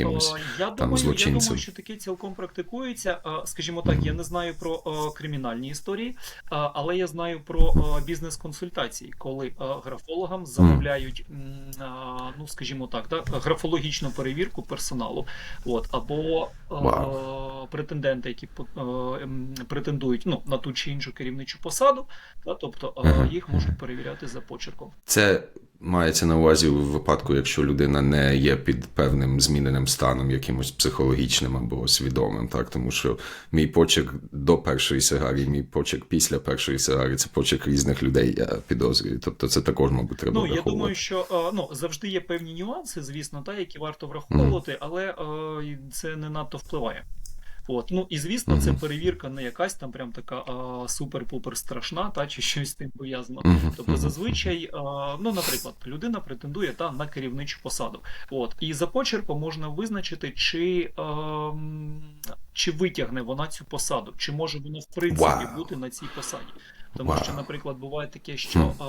якимось Е, Я там думаю, я думаю, що таке цілком практикується. Е, Скажімо так, я не знаю про е, кримінальні історії, але я знаю про бізнес-консультації, коли графологам замовляють, ну скажімо так, да, графологічну перевірку персоналу, от або Вау. претенденти, які претендують ну, на ту чи іншу керівничу посаду, та, тобто їх можуть перевіряти за почерком. Це мається на увазі у випадку, якщо людина не є під певним зміненим станом, якимось психологічним або свідомим, так тому що мій почерк до першої сигари, і мій почерк після першої сигари це почерк різних людей, я підозрюю. Тобто це також, мабуть, треба Ну, я думаю, що е, ну, завжди є певні нюанси, звісно, та, які варто враховувати, але е, це не надто впливає. От. Ну і звісно, це перевірка не якась там прям така супер-пупер страшна, та чи щось з тим пов'язано. Тобто, зазвичай, е, ну, наприклад, людина претендує та на керівничу посаду. От, і за почерком можна визначити, чи, е, м, чи витягне вона цю посаду, чи може вона в принципі Вау. бути на цій посаді. Тому Вау. що, наприклад, буває таке, що е,